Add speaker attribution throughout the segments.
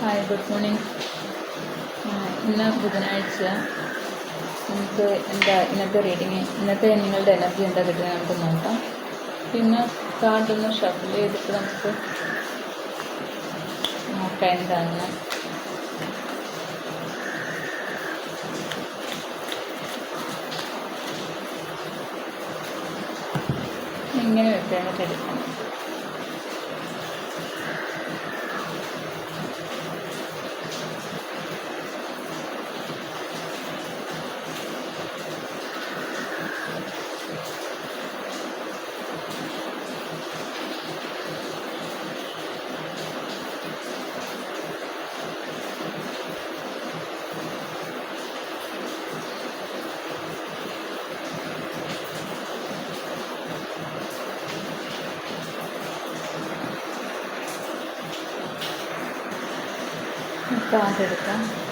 Speaker 1: Hi good morning ഇന്ന് ബുധനാഴ്ച. നമുക്ക് എന്താ ഇന്നത്തെ റീഡിങ് ഇന്നത്തെ നിങ്ങളുടെ എനർജി എന്താ കിട്ടുന്നത് നമുക്ക് നോക്കാം. പിന്നെ കാർഡൊന്ന് ഷഫിൾ ചെയ്തിട്ട് നമുക്ക് നോക്കാം എന്താണെന്ന് ഇങ്ങനെ വെക്കാനൊക്കെ എടുക്കണം 걱정 안 되겠다.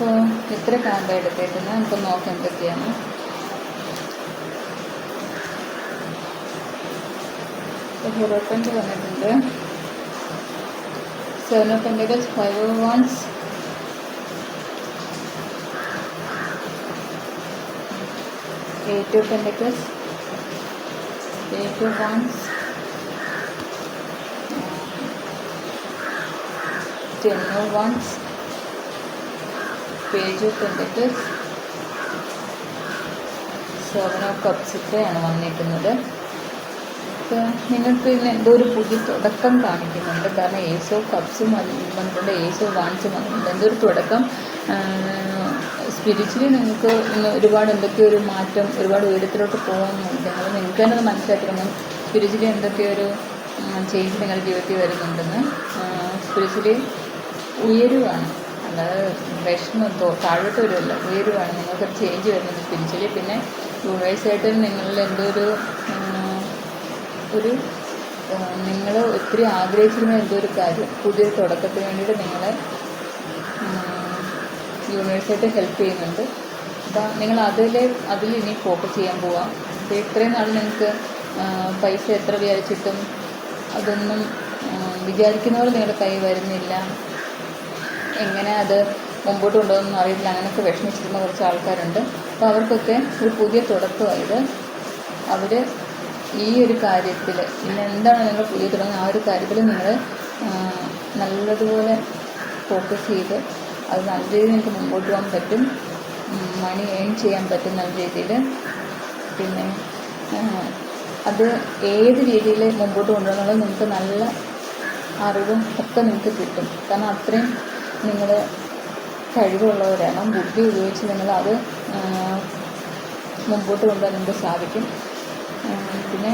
Speaker 1: അപ്പോൾ എത്ര കാർഡ് എടുത്തേക്കുന്നത്? നമുക്ക് നോക്കാം എന്തൊക്കെയാണ് ഇരുപത്തഞ്ച് വന്നിട്ടുണ്ട്. Seven of pentacles five wands eight of pentacles eight of wands ten of wands page കണ്ടിട്ട് സെവൻ ഓഫ് കപ്സ് ഇത്രയാണ് വന്നിരിക്കുന്നത്. നിങ്ങൾക്ക് ഇന്ന് എന്തോ ഒരു പുതിയ തുടക്കം കാണിക്കുന്നുണ്ട്. കാരണം ഏസോ കപ്സും വന്നിട്ടുണ്ട്. ഏസോ വാങ്ങിച്ചു വന്നിട്ടുണ്ട്. എന്തോ ഒരു തുടക്കം. സ്പിരിച്വലി നിങ്ങൾക്ക് ഇന്ന് ഒരുപാട് എന്തൊക്കെയോ ഒരു മാറ്റം ഒരുപാട് ഉയരത്തിലോട്ട് പോകുന്നുണ്ട് അത് നിങ്ങൾക്ക് തന്നെ അത് മനസ്സിലാക്കണം സ്പിരിച്വലി എന്തൊക്കെയോ ഒരു ചേഞ്ച് നിങ്ങളുടെ ജീവിതത്തിൽ വരുന്നുണ്ടെന്ന്. സ്പിരിച്വലി ഉയരുവാണ്. അല്ലാതെ വിഷമം താഴോട്ട് വരുമല്ല ഉയരുവാണ് നിങ്ങൾക്ക് ചേഞ്ച് വരുന്നുണ്ട് സ്പിരിച്വലി പിന്നെ യൂണിവേഴ്സായിട്ട് നിങ്ങളിൽ എന്തോ ഒരു ഒരു നിങ്ങൾ ഒത്തിരി ആഗ്രഹിച്ചിരുന്ന എന്തോ ഒരു കാര്യം പുതിയൊരു തുടക്കത്തിന് വേണ്ടിയിട്ട് നിങ്ങളെ യൂണിവേഴ്സായിട്ട് ഹെൽപ്പ് ചെയ്യുന്നുണ്ട്. അപ്പോൾ നിങ്ങൾ അതിലെ അതിൽ ഇനി ഫോക്കസ് ചെയ്യാൻ പോവാം. അപ്പോൾ ഇത്രയും നാൾ നിങ്ങൾക്ക് പൈസ എത്ര വിചാരിച്ചിട്ടും അതൊന്നും വിചാരിക്കുന്ന പോലെ നിങ്ങളുടെ കൈ വരുന്നില്ല. എങ്ങനെ അത് മുമ്പോട്ട് കൊണ്ടുപോകുന്നു അറിയില്ല അങ്ങനെയൊക്കെ വിഷമിച്ചിരുന്ന കുറച്ച് ആൾക്കാരുണ്ട്. അപ്പോൾ അവർക്കൊക്കെ ഒരു പുതിയ തുടക്കമായത് അവർ ഈ ഒരു കാര്യത്തിൽ ഇന്ന് എന്താണ് നിങ്ങൾ പുതിയ തുടങ്ങുന്നത്? ആ ഒരു കാര്യത്തിൽ നിങ്ങൾ നല്ലതുപോലെ ഫോക്കസ് ചെയ്ത് അത് നല്ല രീതിയിൽ നിങ്ങൾക്ക് മുമ്പോട്ട് പോകാൻ പറ്റും. മണി ഏൺ ചെയ്യാൻ പറ്റും നല്ല രീതിയിൽ പിന്നെ അത് ഏത് രീതിയിൽ മുമ്പോട്ട് കൊണ്ടുപോകുന്നത് നിങ്ങൾക്ക് നല്ല അറിവും ഒക്കെ നിങ്ങൾക്ക് കിട്ടും. കാരണം അത്രയും നിങ്ങൾ കഴിവുള്ളവരാണ്. ബുദ്ധി ഉപയോഗിച്ച് നിങ്ങൾ അത് മുമ്പോട്ട് കൊണ്ടുവരാൻ നിങ്ങൾക്ക് സാധിക്കും. പിന്നെ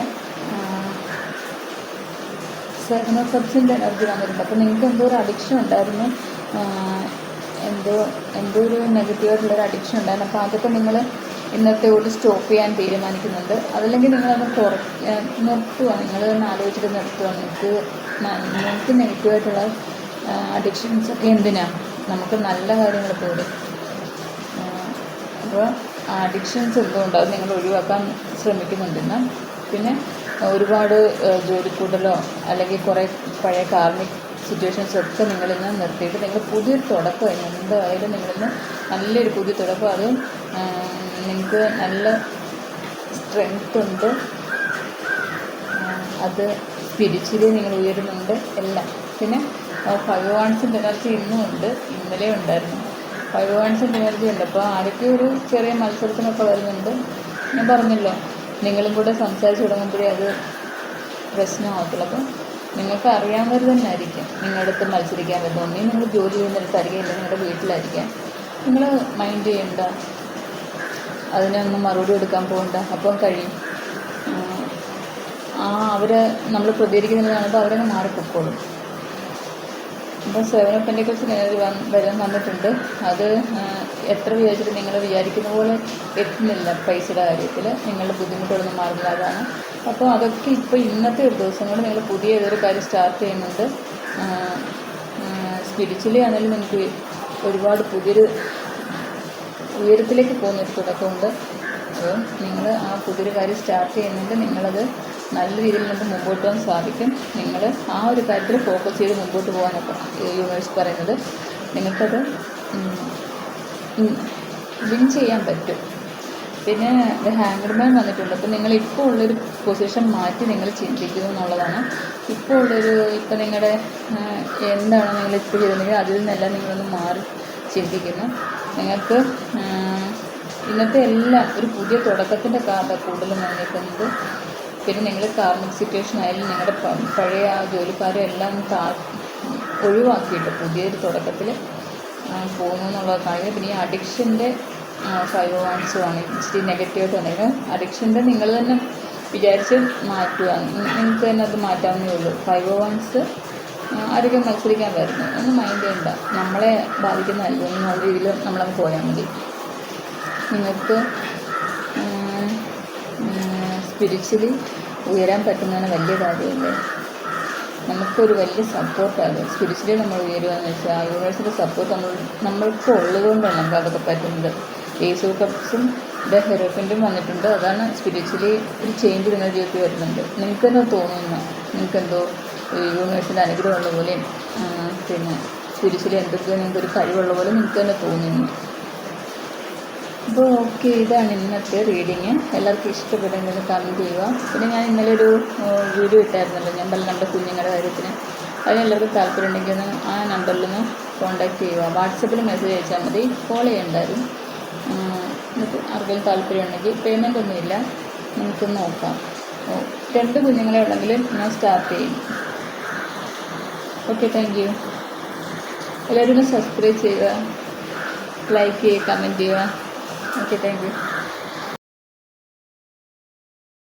Speaker 1: സെവൻ ഓഫ് എനർജി വന്നിട്ടുണ്ട് അപ്പോൾ നിങ്ങൾക്ക് എന്തോ ഒരു അഡിക്ഷൻ ഉണ്ടായിരുന്നു. എന്തോ എന്തോ ഒരു നെഗറ്റീവായിട്ടുള്ളൊരു അഡിക്ഷൻ ഉണ്ടായിരുന്നു. അപ്പോൾ അതൊക്കെ നിങ്ങൾ ഇന്നത്തെ ഒരു സ്റ്റോപ്പ് ചെയ്യാൻ തീരുമാനിക്കുന്നുണ്ട്. അതല്ലെങ്കിൽ നിങ്ങളത് കുറ നിർത്തുക നിങ്ങൾ തന്നെ ആലോചിച്ചിട്ട് നിർത്തുക നിങ്ങൾക്ക് നിങ്ങൾക്ക് നെഗറ്റീവായിട്ടുള്ള അഡിക്ഷൻസ് ഒക്കെ എന്തിനാ? നമുക്ക് നല്ല കാര്യങ്ങൾ പോലും അപ്പോൾ അഡിക്ഷൻസ് എന്തുകൊണ്ട് അത് നിങ്ങൾ ഒഴിവാക്കാൻ ശ്രമിക്കുന്നുണ്ടെന്ന്. പിന്നെ ഒരുപാട് ജോലിക്കൂടലോ അല്ലെങ്കിൽ കുറേ പഴയ കാർമിക് സിറ്റുവേഷൻസ് ഒക്കെ നിങ്ങളിന്ന് നിർത്തിയിട്ട് നിങ്ങൾ പുതിയൊരു തുടക്കം എന്തായാലും നിങ്ങളിന്ന് നല്ലൊരു പുതിയ തുടക്കം. അത് നിങ്ങൾക്ക് നല്ല സ്ട്രെങ്ത് ഉണ്ട്. അത് സ്പിരിച്വലി നിങ്ങൾ ഉയരുന്നുണ്ട്. എല്ലാം. പിന്നെ ഫൈവ് വാൺസിന്റെ എനർജി ഇന്നും ഉണ്ട്. ഇന്നലെ ഉണ്ടായിരുന്നു. ഫൈവ് വാൺസിന്റെ എനർജി ഉണ്ട്. അപ്പോൾ ആരൊക്കെ ഒരു ചെറിയ മത്സരത്തിനൊക്കെ വരുന്നുണ്ട്. ഞാൻ പറഞ്ഞല്ലോ നിങ്ങളും കൂടെ സംസാരിച്ച് തുടങ്ങുമ്പോഴേ അത് പ്രശ്നമാകത്തുള്ളൂ അപ്പം നിങ്ങൾക്ക് അറിയാവുന്നവർ തന്നെ ആയിരിക്കും നിങ്ങളുടെ അടുത്ത് മത്സരിക്കാൻ പറ്റും ഒന്നേ നിങ്ങൾ ജോലി ചെയ്യുന്നിടത്തായിരിക്കും അല്ലെങ്കിൽ നിങ്ങളുടെ വീട്ടിലായിരിക്കാം. നിങ്ങൾ മൈൻഡ് ചെയ്യണ്ട. അതിനൊന്നും മറുപടി എടുക്കാൻ പോകണ്ട അപ്പോൾ കഴിയും. ആ അവർ നമ്മൾ പ്രതികരിക്കുന്നത് അപ്പോൾ അവരങ്ങ് മാറിപ്പോയിക്കോളും അപ്പോൾ സെവൻ പെൻഡിക്കൽസ് വരാൻ വന്നിട്ടുണ്ട്. അത് എത്ര വിചാരിച്ചിട്ട് നിങ്ങൾ വിചാരിക്കുന്ന പോലെ എത്തുന്നില്ല പൈസയുടെ കാര്യത്തിൽ നിങ്ങളുടെ ബുദ്ധിമുട്ടുകളൊന്നും മാറുന്നില്ല അതാണ്. അപ്പോൾ അതൊക്കെ ഇപ്പോൾ ഇന്നത്തെ ഒരു ദിവസം കൊണ്ട് നിങ്ങൾ പുതിയ ഏതൊരു കാര്യം സ്റ്റാർട്ട് ചെയ്യുന്നുണ്ട്. സ്പിരിച്വലി ആണെങ്കിലും നിങ്ങൾക്ക് ഒരുപാട് പുതിയൊരു ഉയരത്തിലേക്ക് പോകുന്ന ഒരു തുടക്കമുണ്ട് അപ്പോൾ നിങ്ങൾ ആ പുതിയൊരു കാര്യം സ്റ്റാർട്ട് ചെയ്യുന്നുണ്ട് നിങ്ങളത് നല്ല രീതിയിൽ നമുക്ക് മുമ്പോട്ട് പോകാൻ സാധിക്കും. നിങ്ങൾ ആ ഒരു കാര്യത്തിൽ ഫോക്കസ് ചെയ്ത് മുമ്പോട്ട് പോകാനൊക്കെ യൂണിവേഴ്സ് പറയുന്നത് നിങ്ങൾക്കത് വിൻ ചെയ്യാൻ പറ്റും. പിന്നെ ഹാങ്കർമാൻ വന്നിട്ടുണ്ട്. അപ്പോൾ നിങ്ങൾ ഇപ്പോൾ ഉള്ളൊരു പൊസിഷൻ മാറ്റി നിങ്ങൾ ചിന്തിക്കുന്നു എന്നുള്ളതാണ്. ഇപ്പോൾ ഉള്ളൊരു ഇപ്പോൾ നിങ്ങളുടെ എന്താണ് നിങ്ങൾ ഇപ്പോൾ ചെയ്തിട്ടുണ്ടെങ്കിൽ അതിൽ നിന്നെല്ലാം നിങ്ങളൊന്ന് മാറി ചിന്തിക്കുന്നു. നിങ്ങൾക്ക് ഇന്നത്തെ എല്ലാം ഒരു പുതിയ തുടക്കത്തിന്റെ കാർഡ് കൂടുതലും വന്നിരിക്കുന്നത് പിന്നെ നിങ്ങൾ കാർമിക് സിറ്റുവേഷൻ ആയാലും നിങ്ങളുടെ പഴയ ആ ജോലിക്കാരും എല്ലാം താ ഒഴിവാക്കിയിട്ട് പുതിയൊരു തുടക്കത്തിൽ പോകുന്നു എന്നുള്ളത് കാണിക്കുന്നത് പിന്നെ ഈ അഡിക്ഷന്റെ ഫൈവ് ആണ് ഇച്ചിരി നെഗറ്റീവായിട്ട് വന്നിരിക്കുന്നത് അഡിക്ഷന്റെ നിങ്ങൾ തന്നെ വിചാരിച്ച് മാറ്റുക. നിങ്ങൾക്ക് തന്നെ അത് മാറ്റാവുന്നേ ഉള്ളൂ. ഫൈവ് വൺസ് ആരോഗ്യം മത്സരിക്കാൻ വരുന്നു. ഒന്നും മൈൻഡ് ചെയ്യണ്ട. നമ്മളെ ബാധിക്കുന്നതല്ല എന്നുള്ള രീതിയിൽ നമ്മളങ്ങ് പോയാൽ മതി. നിങ്ങൾക്ക് സ്പിരിച്വലി ഉയരാൻ പറ്റുന്നതാണ് വലിയ കാര്യമല്ലേ? നമുക്കൊരു വലിയ സപ്പോർട്ടാണ് സ്പിരിച്വലി നമ്മൾ ഉയരുകയെന്ന് വെച്ചാൽ യൂണിവേഴ്സിന്റെ സപ്പോർട്ട് നമ്മൾ നമ്മൾക്ക് ഉള്ളതുകൊണ്ടാണ് നമുക്ക് അതൊക്കെ പറ്റുന്നത്. ഏസു കപ്സും ദ ഹെറോപ്പിന്റെയും വന്നിട്ടുണ്ട്. അതാണ് സ്പിരിച്വലി ഒരു ചേഞ്ച് നിങ്ങളുടെ ജീവിതത്തിൽ വരുന്നുണ്ട്. നിങ്ങൾക്ക് തന്നെ തോന്നുന്നു. നിങ്ങൾക്കെന്തോ യൂണിവേഴ്സിന്റെ അനുഗ്രഹമുള്ള പോലെയും പിന്നെ സ്പിരിച്വലി എന്തൊക്കെയോ നിങ്ങൾക്കൊരു കഴിവുള്ള പോലെ നിങ്ങൾക്ക് തന്നെ തോന്നുന്നു. അപ്പോൾ ഓക്കെ ഇതാണ് ഇന്നത്തെ റീഡിങ്. എല്ലാവർക്കും ഇഷ്ടപ്പെടുമെന്ന് കമന്റ് ചെയ്യുക. പിന്നെ ഞാൻ ഇന്നലെ ഒരു വീഡിയോ ഇട്ടായിരുന്നല്ലോ ഞാൻ പറഞ്ഞ നമ്മുടെ കുഞ്ഞുങ്ങളുടെ കാര്യത്തിന്. അതിന് എല്ലാവർക്കും താല്പര്യം ഉണ്ടെങ്കിൽ ഒന്ന് ആ നമ്പറിൽ ഒന്ന് കോൺടാക്റ്റ് ചെയ്യുക. വാട്സപ്പിൽ മെസ്സേജ് അയച്ചാൽ മതി. കോൾ ചെയ്യണ്ടായിരുന്നു. നിങ്ങൾക്ക് ആർക്കെങ്കിലും താല്പര്യം ഉണ്ടെങ്കിൽ പേയ്മെന്റ് ഒന്നുമില്ല നിങ്ങൾക്ക് നോക്കാം. രണ്ട് കുഞ്ഞുങ്ങളെ ഉണ്ടെങ്കിൽ ഞാൻ സ്റ്റാർട്ട് ചെയ്യും. ഓക്കെ താങ്ക് യു എല്ലാവരും സബ്സ്ക്രൈബ് ചെയ്യുക. ലൈക്ക് ചെയ്യുക കമന്റ് ചെയ്യുക. Okay thank you